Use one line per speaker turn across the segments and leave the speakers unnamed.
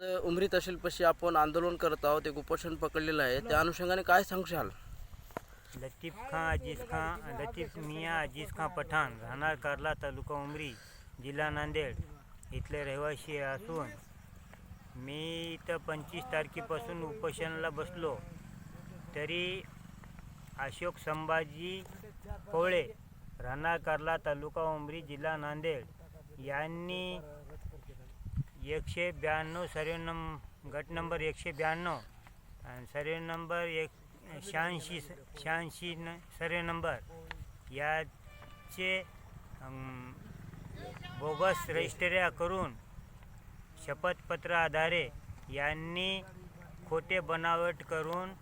उमरीत उमरी तहसीलपाशी आपण आंदोलन करत आहोत एक उपोषण पकडलेलं आहे. त्या अनुषंगाने काय सांगशाल?
लतीफ खां अजीज खां लतीफ मियाँ अजीज खां पठाण राहणार कार्ला तालुका उमरी जिल्हा नांदेड. इथले रहिवासी असून मी इथं पंचवीस तारखेपासून उपोषणाला बसलो. तरी अशोक संभाजी कोवळे राहणार कार्ला तालुका उमरी जिल्हा नांदेड यांनी एकशे ब्याण्णव सर्वे नंब गट नंबर एकशे ब्याण्णव. आणि सर्वे नंबर एक शहाऐंशी शहाऐंशी न सर्वे नंबर. याचे बोगस रजिस्टऱ्या करून शपथपत्र आधारे यांनी खोटे बनावट करून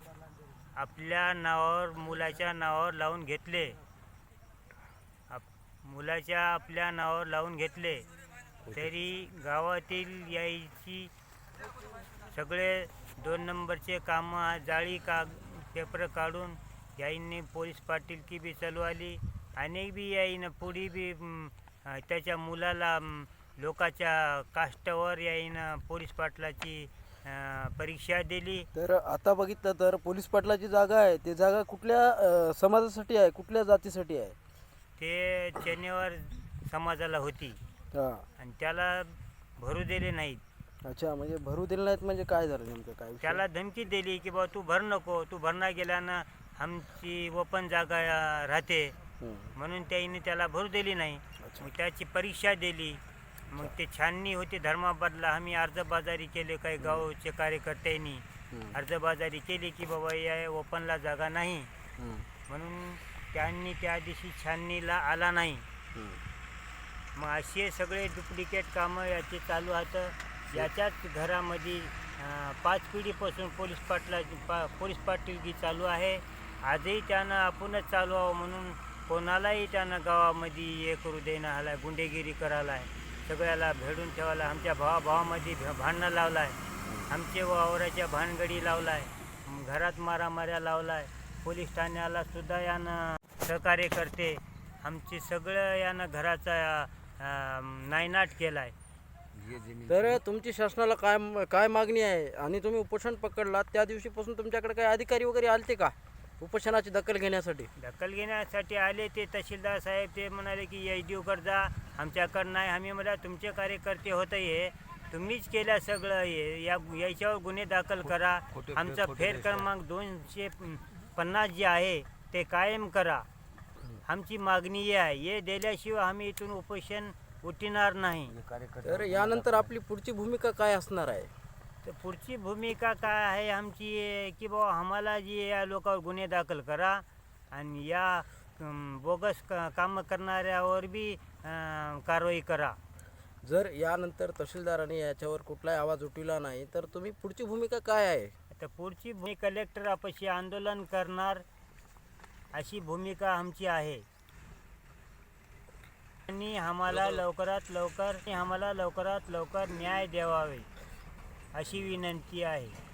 आपल्या नावावर मुलाच्या नावावर लावून घेतले. आप मुलाच्या आपल्या नावावर लावून घेतले. तरी गावातील यायची सगळे दोन नंबरचे कामं जाळी का पेपर काढून याईंनी पोलीस पाटीलकी बी चालवली आणि बी याईनं पुढे बी त्याच्या मुलाला लोकाच्या काष्टावर याईनं पोलीस पाटलाची परीक्षा दिली.
तर आता बघितलं तर पोलीस पाटलाची जागा आहे. ती जागा कुठल्या समाजासाठी आहे? कुठल्या जातीसाठी आहे?
ते शनिवार समाजाला होती.
हां
आणि त्याला भरू दिले नाहीत
अच्छा म्हणजे भरू दिले नाहीत म्हणजे काय झालं नेमकं काय विषय?
त्याला धमकी दिली की बा तू भर नको तू भरना गेल्यानं आमची ओपन जागा अं, राहते. म्हणून त्याने त्याला भरू दिली नाही
अच्छा.
मग त्याची परीक्षा दिली मग ते छाननी होती धर्माबादला आम्ही अर्जबाजारी केले काही गावचे कार्यकर्त्यांनी. अर्जबाजारी केली की बाबा या ओपनला जागा नाही. म्हणून त्यांनी त्या दिवशी छाननीला आला नाही. मग असे सगळे डुप्लिकेट कामं याचे चालू आहेत याच्याच घरामध्ये पाच पिढीपासून पोलीस पाटला पा पोलीस पाटीलगी चालू आहे. आजही त्यानं आपणच चालू आहो म्हणून कोणालाही त्यानं गावामध्ये हे करू देणं आलाय गुंडेगिरी करायला आहे. सगळ्याला भेडून ठेवायला आमच्या भावा भावामध्ये भांडणं लावलं आहे आमचे वावराच्या भानगडी लावला आहे घरात मारामाऱ्या लावला आहे पोलीस ठाण्याला सुद्धा यानं सहकार्य करते. आमचे सगळं यानं घराचा नायनाट केला आहे
तर तुमची शासनाला काय काय मागणी आहे? आणि तुम्ही उपोषण पकडलात त्या दिवशीपासून तुमच्याकडे काही अधिकारी वगैरे आलते का? उपोषणाची दखल घेण्यासाठी?
दखल घेण्यासाठी आले ते तहसीलदार साहेब ते म्हणाले की एच डी ओकर जा आमच्याकडं नाही. आम्ही म्हणा तुमचे कार्यकर्ते होतं हे. तुम्हीच केल्या सगळं हे. या याच्यावर गुन्हे दाखल करा. आमचा फेर क्रमांक दोनशे पन्नास जे आहे ते कायम करा. आमची मागणी ही आहे हे दिल्याशिवाय आम्ही इथून उपोषण उठणार नाही.
तर यानंतर आपली पुढची भूमिका काय असणार आहे?
तर पुढची भूमिका काय आहे आमची की बाबा आम्हाला जी या लोकांवर गुन्हे दाखल करा आणि या बोगस क कामं करणाऱ्यावर बी कारवाई करा.
जर यानंतर तहसीलदाराने याच्यावर कुठलाही आवाज उठविला नाही तर तुम्ही पुढची भूमिका काय आहे?
आता पुढची भूमी कलेक्टरापाशी आंदोलन करणार अशी भूमिका आमची आहे. आणि आम्हाला लवकरात लवकर आम्हाला लवकरात लवकर न्याय द्यावावे अशी विनंती आहे.